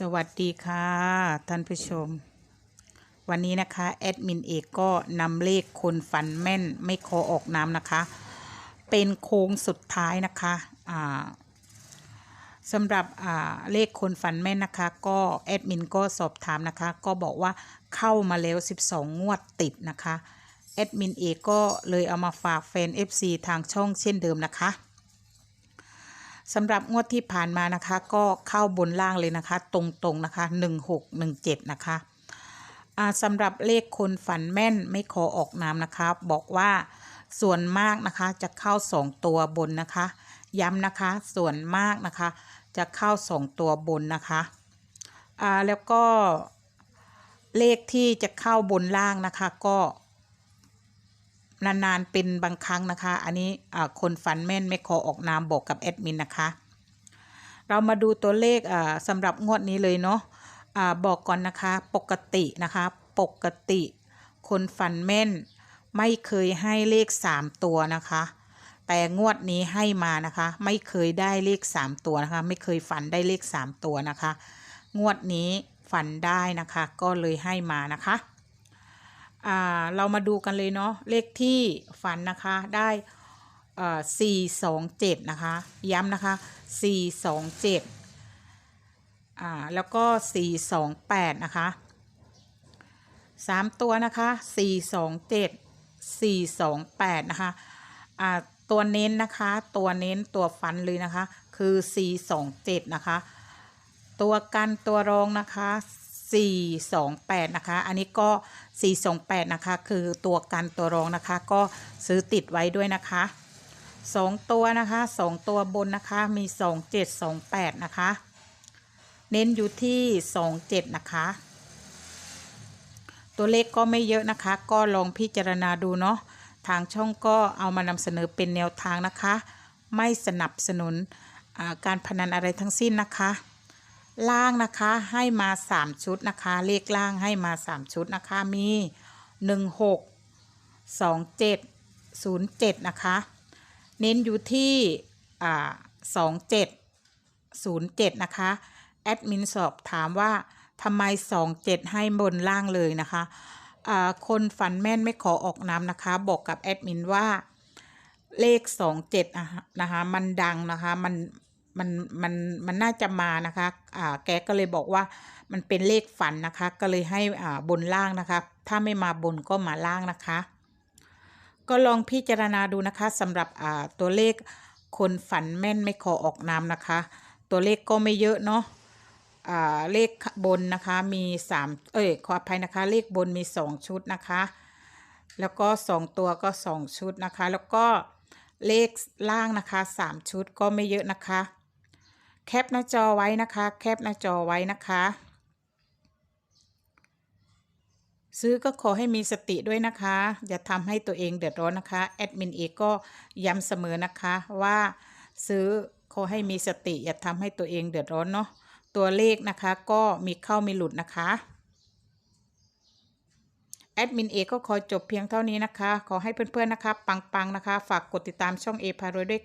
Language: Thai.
สวัสดีค่ะ ท่านผู้ชม วันนี้นะคะ แอดมินเอกก็นำเลขคนฝันแม่นไม่ขอออกน้ำนะคะ เป็นโค้งสุดท้ายนะคะอ่าสำหรับอ่าเลขคนฝันแม่นนะคะ ก็แอดมินก็สอบถามนะคะ ก็บอกว่าเข้ามาแล้ว 12 งวดติดนะคะ แอดมินเอกก็เลยเอามาฝากแฟน FC ทางช่องเช่นเดิมนะคะ สำหรับงวดที่ผ่านมานะคะ ก็เข้าบนล่างเลยนะคะ ตรงๆนะคะ1617 นะคะสำหรับเลขคนฝันแม่นไม่ขอออกนามนะคะ บอกว่าส่วนมากนะคะจะเข้า2ตัวบนนะคะ ย้ำนะคะส่วนมากนะคะ จะเข้า2ตัวบนนะคะแล้วก็เลขที่จะเข้าบนล่างนะคะ ก็ นานๆเป็นบางครั้งนะคะ อันนี้คนฝันแม่นไม่ขอออกนามบอกกับแอดมินนะคะ เรามาดูตัวเลขสำหรับงวดนี้เลยเนาะอาบอกก่อนนะคะปกตินะคะ ปกติ คนฝันแม่น ไม่เคยให้เลข 3 ตัวนะคะ แต่งวดนี้ให้มานะคะ ไม่เคยได้เลข 3 ตัวนะคะ ไม่เคยฝันได้เลข 3 ตัวนะคะ งวดนี้ฝันได้นะคะ ก็เลยให้มานะคะ อ่าเรามาดูกันเลยเนาะเลขที่ฝันนะคะได้สี่สองเจ็ดนะคะ ย้ำนะคะสี่สองเจ็ดอ่าแล้วก็สี่สองแปดนะคะสามตัวนะคะสี่สองเจ็ดสี่สองแปดนะคะอ่าตัวเน้นนะคะตัวเน้นตัวฟันเลยนะคะ คือสี่สองเจ็ดนะคะ ตัวกันตัวรองนะคะ 428 นะคะ อันนี้ก็ 428 นะคะ คือตัวกันตัวรองนะคะ ก็ซื้อติดไว้ด้วยนะคะ 2 ตัวนะคะ 2 ตัวบนนะคะ มี 2728 นะคะ เน้นอยู่ที่ 27 นะคะ ตัวเลขก็ไม่เยอะนะคะ ก็ลองพิจารณาดูเนาะ ทางช่องก็เอามานำเสนอเป็นแนวทางนะคะ ไม่สนับสนุนการพนันอะไรทั้งสิ้นนะคะ ล่างนะคะให้มา3ชุดนะคะ เลขล่างให้มา3ชุดนะคะมี1 6 2 7 0 7นะคะ เน้นอยู่ที่อ่า2 7 0 7นย์เจ็ดนะคะแอดมินสอบถามว่าทำไม2 7ให้บนล่างเลยนะคะอ่าคนฝันแม่นไม่ขอออกน้ำนะคะ บอกกับแอดมินว่าเลข2 7อะนะคะมันดังนะคะมัน มันมันมันน่าจะมานะคะอ่าแกก็เลยบอกว่ามันเป็นเลขฝันนะคะ ก็เลยให้อ่าบนล่างนะคะ ถ้าไม่มาบนก็มาล่างนะคะ ก็ลองพิจารณาดูนะคะสำหรับอ่าตัวเลขคนฝันแม่นไม่ขอออกนามนะคะ ตัวเลขก็ไม่เยอะเนาะอ่าเลขบนนะคะมีสามเอ้ยขออภัยนะคะ เลขบนมีสองชุดนะคะ แล้วก็สองตัวก็สองชุดนะคะ แล้วก็เลขล่างนะคะสามชุดก็ไม่เยอะนะคะ แคปหน้าจอไว้นะคะ แคปหน้าจอไว้นะคะ ซื้อก็ขอให้มีสติด้วยนะคะ อย่าทำให้ตัวเองเดือดร้อนนะคะแอดมินเอกก็ย้ำเสมอนะคะว่าซื้อขอให้มีสติ อย่าทำให้ตัวเองเดือดร้อนเนาะตัวเลขนะคะก็มีเข้ามีหลุดนะคะแอดมินเอก็ขอจบเพียงเท่านี้นะคะ ขอให้เพื่อนๆนะคะ ปังๆนะคะ ฝากกดติดตามช่องเอพารวยด้วย